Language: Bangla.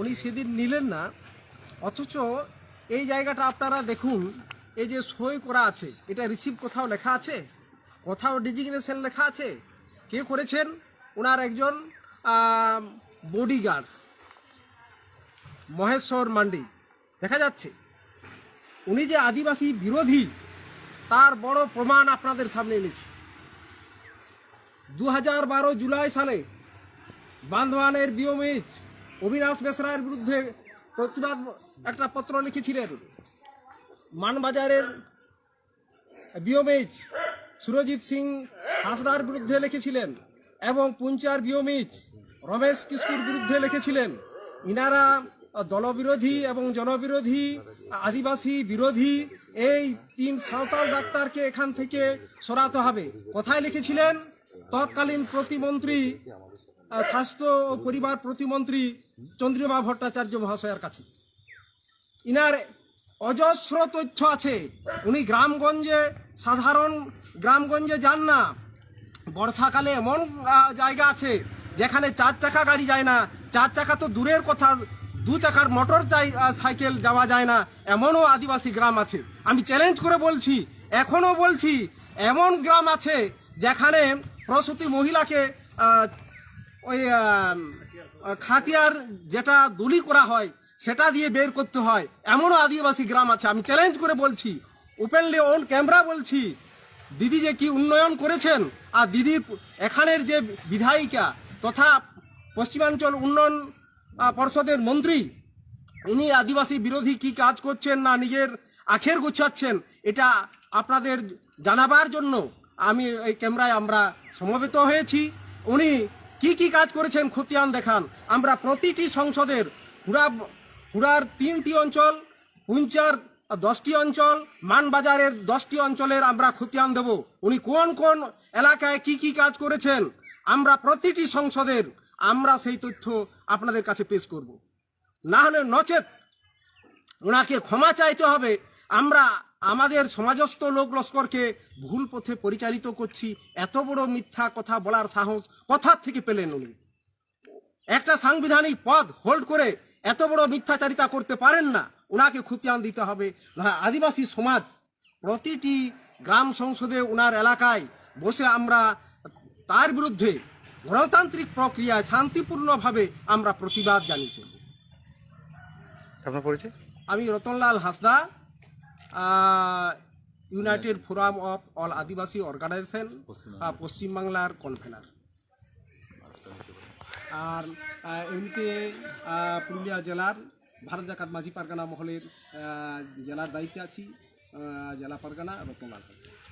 উনি সেদিন নিলেন না, অথচ এই জায়গাটা আপনারা দেখুন, এই যে সই করা আছে, এটা রিসিভ কোথাও লেখা আছে? কোথাও ডিজিগনেশন লেখা আছে? কে করেছেন? ওনার একজন বডিগার্ড মহেশ্বর মান্ডি। দেখা যাচ্ছে, উনি যে আদিবাসী বিরোধী, তার বড় প্রমাণ আপনাদের সামনে এনেছি। দু হাজার বারো জুলাই সালে বান্ধবানের বিওমিজ অবিনাশ বেসরায়ের বিরুদ্ধে প্রতিবাদ একটা পত্র লিখেছিলেন। মানবাজারের বিওমিজ সুরজিৎ সিং হাসদার বিরুদ্ধে লিখেছিলেন এবং পুঞ্চার বিওমিজ রমেশ কিস্কুর বিরুদ্ধে লিখেছিলেন। ইনারা দলবিরোধী এবং জনবিরোধী, আদিবাসী বিরোধী, এই তিন সাঁওতাল ডাক্তারকে এখান থেকে সরাতে হবে। কোথায় লিখেছিলেন? তৎকালীন প্রতিমন্ত্রী স্বাস্থ্য ও পরিবার প্রতিমন্ত্রী চন্দ্রিমা ভট্টাচার্য মহাশয়ের কাছে। ইনার অজস্র তথ্য আছে। উনি গ্রামগঞ্জে সাধারণ, গ্রামগঞ্জে যান না। বর্ষাকালে এমন জায়গা আছে যেখানে চার চাকা গাড়ি যায় না। চার চাকা তো দূরের কথা, দু চাকার মোটর চাই সাইকেল যাওয়া যায় না। এমনও আদিবাসী গ্রাম আছে। আমি চ্যালেঞ্জ করে বলছি, এখনও বলছি, এমন গ্রাম আছে যেখানে প্রসূতি মহিলাকে ওই খাটিয়ার যেটা দলি করা হয়, সেটা দিয়ে বের করতে হয়। এমনও আদিবাসী গ্রাম আছে। আমি চ্যালেঞ্জ করে বলছি ওপেনলি অন ক্যামেরা বলছি, দিদি যে কি উন্নয়ন করেছেন, আর দিদি এখানের যে বিধায়িকা তথা পশ্চিমাঞ্চল উন্নয়ন পর্ষদের মন্ত্রী, ইনি আদিবাসী বিরোধী কি কাজ করছেন না নিজের আখের গুছাচ্ছেন, এটা আপনাদের জানাবার জন্য আমি এই ক্যামেরায় আমরা সমবেত হয়েছি। উনি কি কি কাজ করেছেন খতিয়ান দেখান। আমরা প্রতিটি সংসদের হুড়া হুড়ার তিনটি অঞ্চল, পুঞ্চার দশটি অঞ্চল, মানবাজারের দশটি অঞ্চলের আমরা খতিয়ান দেব। উনি কোন কোন এলাকায় কি কি কাজ করেছেন, আমরা প্রতিটি সংসদের আমরা সেই তথ্য আপনাদের কাছে পেশ করব। না হলে নচেত ওনাকে ক্ষমা চাইতে হবে। আমরা আমাদের সমাজস্থ লোক লস্করকে ভুল পথে পরিচালিত করছি। এত বড় মিথ্যা কথা বলার সাহস কথার থেকে পেলেন উনি? একটা সাংবিধানিক পদ হোল্ড করে এত বড় মিথ্যাচারিতা করতে পারেন না ওনাকে খুতিয়ান দিতে হবে। আদিবাসী সমাজ প্রতিটি গ্রাম সংসদে ওনার এলাকায় বসে আমরা তার বিরুদ্ধে গণতান্ত্রিক প্রক্রিয়ায় শান্তিপূর্ণভাবে আমরা প্রতিবাদ জানিয়ে চলব আপনার পরিচয়? আমি Ratanlal Hansda. United forum of all Adivasi organization পশ্চিমবাংলার কনভেনার আর এমনিতে পুরুলিয়া জেলার ভারত জাকাত মাঝি পারগানা মহলের জেলার দায়িত্বে আছি জেলা পারগানা রতনলাল হাসদা